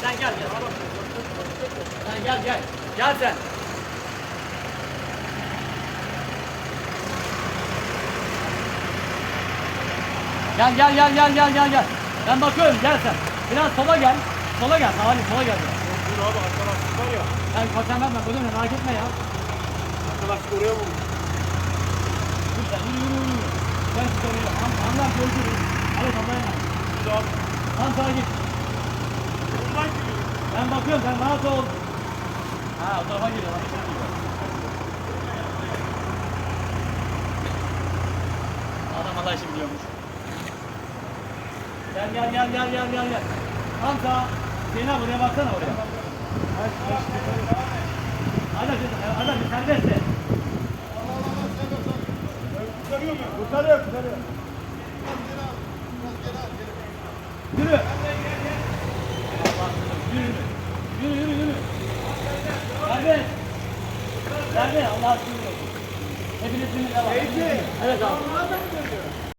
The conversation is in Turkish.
Sen gel gel. Sen gel gel. Gel sen. Gel gel gel gel gel gel gel. Ben bakıyorum gel sen. Biraz sola gel. Sola gel. Salih sola gel. biraz. Dur abi arkadaşlık var ya. Sen kaçan verme. Bunu merak etme ya. Arkadaşlık oraya vurmuş. Dur sen yürü yürü yürü. Ben size oraya. Tamam görüşürüz. Hadi tamam. Dur abi. Tam sağa git. Buradan gidiyor. Ben bakıyorum sen rahat ol. Ha o tarafa giriyor. Adam Allah işi biliyormuş. Gel gel gel gel gel gel gel. Tam sağ. Zeynep abi oraya baksana oraya. Hadi hadi hadi serbest de. Kurtarıyor mu? Kurtarıyor, kurtarıyor. Yürü. Yürü. Yürü yürü yürü. Serbest. Serbest Allah aşkına. Hepiniz birlikte bak. Evet abi.